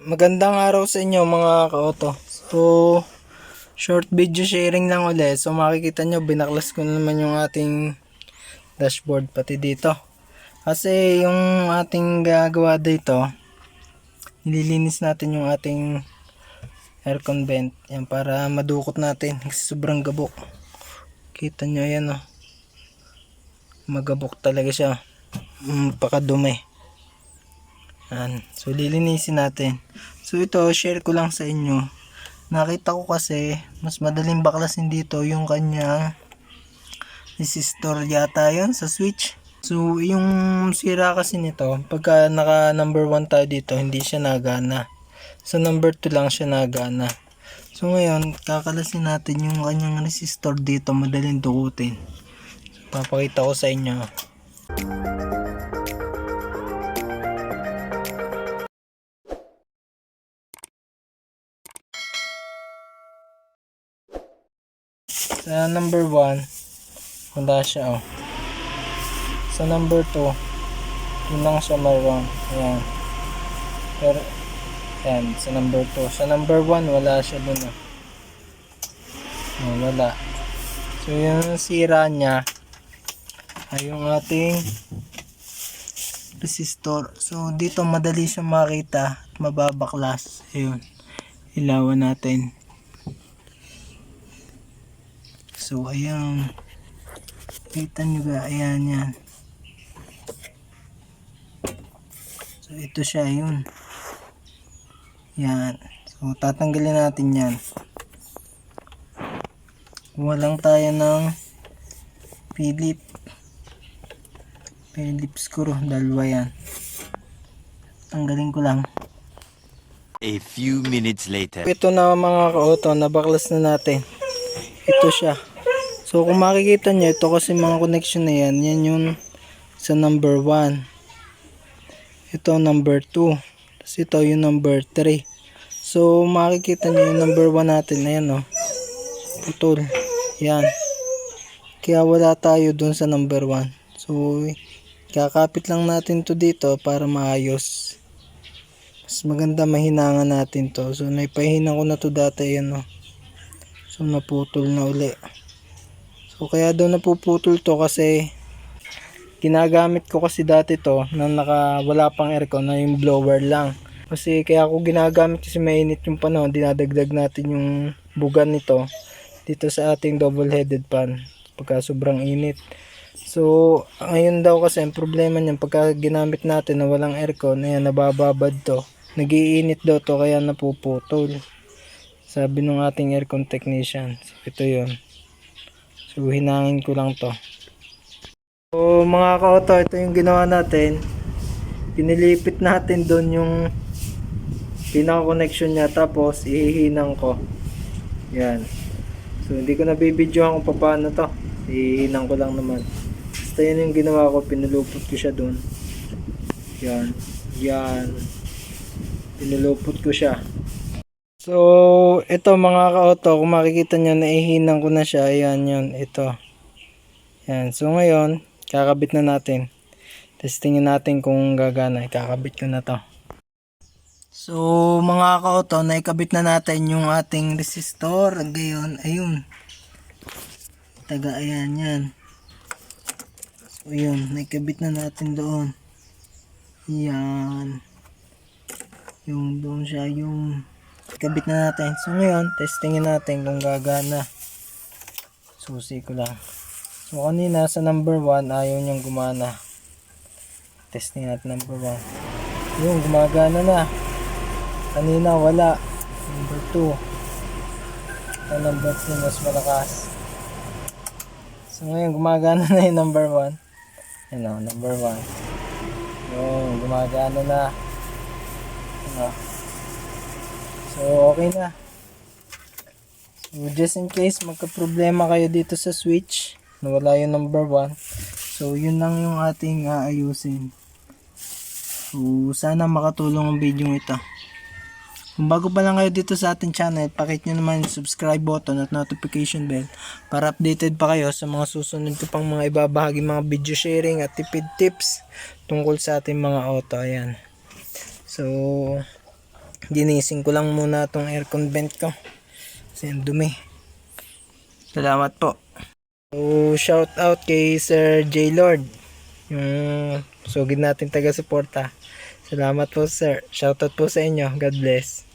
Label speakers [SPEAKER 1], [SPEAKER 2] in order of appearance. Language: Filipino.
[SPEAKER 1] Magandang araw sa inyo mga ka-auto. So, short video sharing lang ulit. So, makikita nyo, binaklas ko na naman yung ating dashboard pati dito. Kasi yung ating gagawa dito, nililinis natin yung ating aircon vent. Yan, para madukot natin. Kasi sobrang gabok. Kita nyo yan oh. Magabok talaga siya. Mm, pakadumi. Yan. So, lilinisin natin. So, ito, share ko lang sa inyo. Nakita ko kasi, mas madaling baklasin dito yung kanya resistor yata yon sa switch. So, yung sira kasi nito, pagka naka number 1 tayo dito, hindi siya nagana. Sa number 2 lang siya nagana. So, ngayon, kakalasin natin yung kanyang resistor dito, madaling dukutin. So, papakita ko sa inyo. Sa number 1, wala siya oh. Sa number 2, yun lang siya mayroon. Ayan. Pero, ayan, sa number 2. Sa number 1, wala siya dun oh. Oh, wala. So, yung sira niya, ay yung ating resistor. So, dito madali siya makita mababaklas. Ayun. Ilawan natin. So, ayan. Kita nyo ba? Ayan yan. So, ito siya. Yun. Yan. So, tatanggalin natin yan. Kuha lang tayo ng Philip. Philip screw. Dalawa yan. Tanggalin ko lang.
[SPEAKER 2] A few minutes later.
[SPEAKER 1] Ito na mga ka-auto, nabaklas na natin. Ito siya. So kung makikita nyo, ito kasi mga connection na yan, yan yung sa number 1. Ito number 2. Tapos ito yung number 3. So makikita nyo yung number 1 natin, ayan o. Putol. Yan. Kaya wala tayo dun sa number 1. So kakapit lang natin to dito para maayos. Mas maganda mahinangan natin to. So naipahinan ko na to dati yan o. So naputol na uli. So kaya daw napuputol to kasi ginagamit ko kasi dati to na naka wala pang aircon na yung blower lang. Kasi kaya ako ginagamit kasi mainit yung panahon, dinadagdag natin yung bugan nito dito sa ating double headed fan pagka sobrang init. So, ngayon daw kasi ang problema niyan pagka ginamit natin na walang aircon, ayan nabababad to. Nagiinit daw to kaya napuputol. Sabi ng ating aircon technician. So, ito yon So, hinangin ko lang to. So, mga ka-auto, ito yung ginawa natin. Pinilipit natin doon yung pinaka-connection niya. Tapos, ihihinang ko. Yan. So, hindi ko nabibidyohan kung paano to. Ihihinang ko lang naman. Basta yun yung ginawa ko. Pinulupot ko siya doon. Yan. Yan. Pinulupot ko siya. So, ito mga ka-auto, kung makikita nyo, naihinang ko na siya. Ayan yun, ito. Yan. So, ngayon, kakabit na natin. Testingin natin kung gagana. Kakabit ko na to. So, mga ka-auto, naikabit na natin yung ating resistor. Gayon, ayun. Taga, ayan, yan. So, yun, naikabit na natin doon. Yan. Yung doon siya, yung kabit na natin. So ngayon, testingin natin kung gagana. Susi ko lang. So kanina sa number 1, ayaw niyang gumana. Testing natin number 1. Yung gumagana na. Kanina wala. Number 2. Ang number 3 mas malakas. So ngayon gumagana na yung number 1. Yan o, number 1. Yung gumagana na. Ano. So, okay na. So, just in case magka-problema kayo dito sa switch, na wala yung number 1. So, yun lang yung ating aayusin. So, sana makatulong ang video ito. Kung bago pa lang kayo dito sa ating channel, pakit nyo naman yung subscribe button at notification bell para updated pa kayo sa mga susunod ko pang mga ibabahagi mga video sharing at tipid tips tungkol sa ating mga auto. Ayan. So, Ginising ko lang muna tong aircon vent ko. Kasi ang dumi. Salamat po. So, shout out kay Sir J. Lord. Yung sugid natin taga-suporta. Salamat po sir. Shout out po sa inyo. God bless.